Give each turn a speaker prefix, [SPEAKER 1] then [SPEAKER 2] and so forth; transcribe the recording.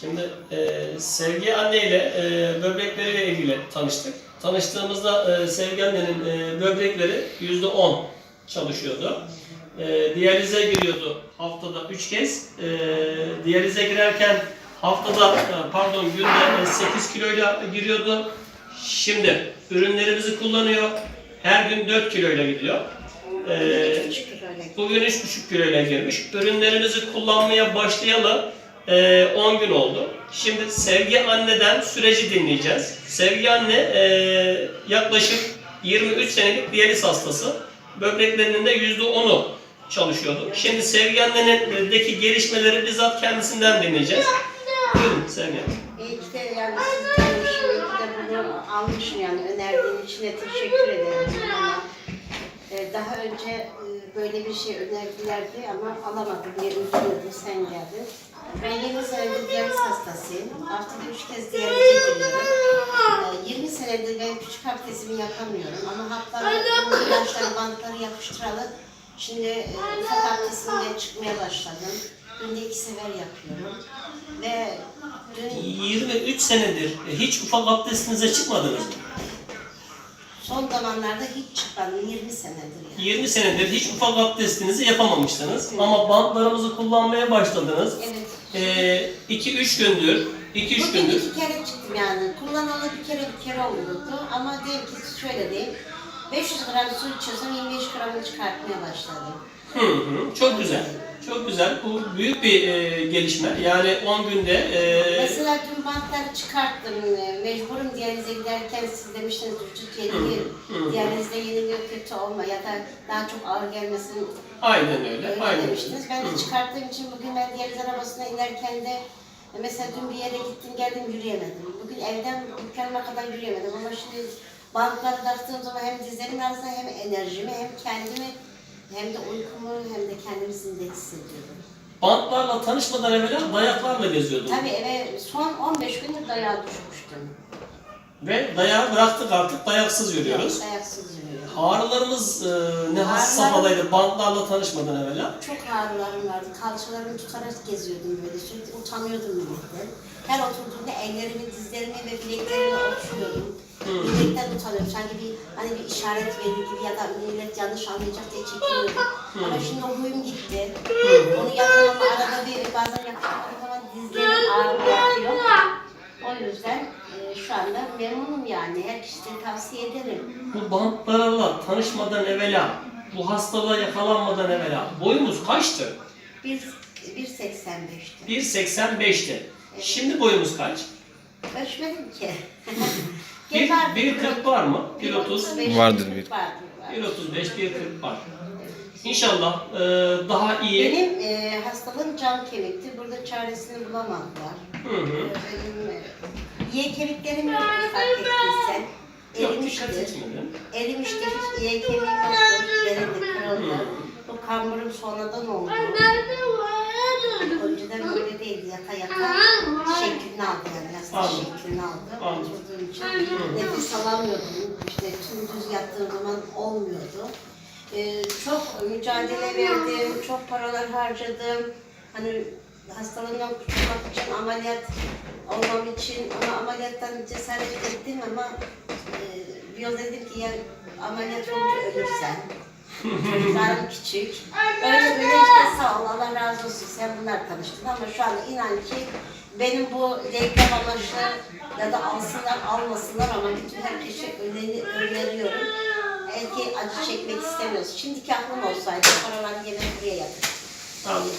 [SPEAKER 1] Şimdi e, Sevgi anne ile e, böbrekleriyle ilgili tanıştık. Tanıştığımızda e, Sevgi annenin e, böbrekleri %10 çalışıyordu. E, diyalize giriyordu haftada 3 kez. E, diyalize girerken haftada e, pardon günde e, 8 kiloyla giriyordu. Şimdi ürünlerimizi kullanıyor. Her gün 4 kiloyla gidiyor. E,
[SPEAKER 2] öyle.
[SPEAKER 1] Bugün 3,5 kiloyla girmiş. Ürünlerimizi kullanmaya başlayalı e, 10 gün oldu. Şimdi Sevgi Anne'den süreci dinleyeceğiz. Sevgi Anne e, yaklaşık 23 senelik diyaliz hastası. Böbreklerinin de %10'u çalışıyordu. Şimdi Sevgi Anne'nin gelişmeleri bizzat kendisinden dinleyeceğiz. Buyurun Sevgi Anne.
[SPEAKER 2] İyi ki de yani bunu almışım yani önerdiğin için teşekkür ederim. E, daha önce e, böyle bir şey önerdilerdi ama alamadım diye üzülüyordum, sen geldin. Ben yeni senedir diyaliz hastasıyım. Haftada üç kez diyalize giriyorum. E, 20 senedir ben küçük abdestimi yapamıyorum ama bu ilaçları bantları yapıştıralı. Şimdi e, ufak abdestimden çıkmaya başladım. Günde iki sefer yapıyorum. Ve dün
[SPEAKER 1] 23 senedir hiç ufak abdestinize çıkmadınız mı?
[SPEAKER 2] Son zamanlarda hiç çıkmadım, 20 senedir yani.
[SPEAKER 1] 20 senedir hiç ufak abdestinizi yapamamıştınız ama bantlarımızı kullanmaya başladınız.
[SPEAKER 2] Evet.
[SPEAKER 1] 2-3 gündür, 2-3
[SPEAKER 2] Bugün
[SPEAKER 1] gündür
[SPEAKER 2] iki kere çıktım yani. Kullanalı bir kere bir kere olurdu. Ama diyelim ki şöyle diyeyim. 500 gram su içiyorsam 25 gramını çıkartmaya başladım.
[SPEAKER 1] Hı hı, çok güzel. Çok güzel. Bu büyük bir e, gelişme. Yani 10 günde e,
[SPEAKER 2] Mesela dün bantları çıkarttım. Ee, Mecburum diyalize giderken siz demiştiniz vücut yeniliyor. Diyalizde yeniliyor kötü olma ya da daha çok ağır gelmesin
[SPEAKER 1] aynen öyle.
[SPEAKER 2] Öyle
[SPEAKER 1] Aynen
[SPEAKER 2] demiştiniz. Ben
[SPEAKER 1] Hı.
[SPEAKER 2] de çıkarttığım için bugün ben diyaliz arabasına inerken de e, mesela dün bir yere gittim geldim yürüyemedim. Bugün evden dükkanıma kadar yürüyemedim ama şimdi bantları taktığım zaman hem dizlerimin arasında hem enerjimi hem kendimi hem de uykumu hem de kendimi zinde hissediyorum.
[SPEAKER 1] Bantlarla tanışmadan evvel dayaklarla geziyordum.
[SPEAKER 2] Tabii eve son 15 gündür dayağa düşmüştüm.
[SPEAKER 1] Ve dayağı bıraktık artık dayaksız yürüyoruz.
[SPEAKER 2] Dayaksız yürüyorum.
[SPEAKER 1] Ağrılarımız e, ne has
[SPEAKER 2] Ağrılar-
[SPEAKER 1] safhadaydı bantlarla tanışmadan evvela.
[SPEAKER 2] Çok ağrılarım vardı. Kalçalarımı tutarak geziyordum böyle. Sürekli utanıyordum milletten. Her oturduğumda ellerimi, dizlerimi ve bileklerimi okşuyordum. Milletten utanıyorum. Sanki bir hani bir işaret verir gibi ya da millet yanlış anlayacak diye çekiniyordum. Ama şimdi o huyum gitti. Onu yapmam arada bir bazen yaptığım zaman dizlerim ağrıma yapıyor. O yüzden e, şu anda memnunum yani. Her kişiye tavsiye ederim.
[SPEAKER 1] Bu bantlarla tanışmadan evvela, bu hastalığa yakalanmadan evvela boyumuz kaçtı?
[SPEAKER 2] Bir- 1.85'ti.
[SPEAKER 1] 1.85'ti. Şimdi boyumuz kaç?
[SPEAKER 2] Ölçmedim ki.
[SPEAKER 1] Bir-
[SPEAKER 2] vardır,
[SPEAKER 1] 1.40 var mı? 1.30.
[SPEAKER 3] Vardır bir.
[SPEAKER 2] Vardır, var.
[SPEAKER 1] 1.35, 1.40 var. İnşallah e, daha iyi.
[SPEAKER 2] Benim e, hastalığım can kemikti. Burada çaresini bulamadılar.
[SPEAKER 1] Hı hı.
[SPEAKER 2] Benim e, iye kemiklerim yok fark ettiysen.
[SPEAKER 1] Yok dikkat
[SPEAKER 2] Erimiştir.
[SPEAKER 1] etmedim.
[SPEAKER 2] Erimiştir. Hiç iye kemiğim yoktur. Verildi, kırıldı. Bu kamburum sonradan oldu. Önceden böyle değildi. Yata yata şeklini aldı yani.
[SPEAKER 1] Anladım.
[SPEAKER 2] şeklini aldı.
[SPEAKER 1] Anladım.
[SPEAKER 2] Oturduğum için nefes alamıyordum. İşte tüm düz yattığım zaman olmuyordu. Ee, çok mücadele verdim, çok paralar harcadım. Hani hastalığımdan kurtulmak için ameliyat olmam için ama ameliyattan cesaret ettim ama e, bir yol dedim ki ya ameliyat olunca ölürsen. Çocuklarım küçük. Öyle böyle işte sağ ol Allah razı olsun sen bunlar tanıştın ama şu anda inan ki benim bu reklam amaçlı ya da alsınlar almasınlar ama bütün herkese öneri, öneriyorum. Belki acı çekmek istemiyoruz. Şimdiki aklım olsaydı paraları yemek buraya yatırdım.
[SPEAKER 1] Anladım.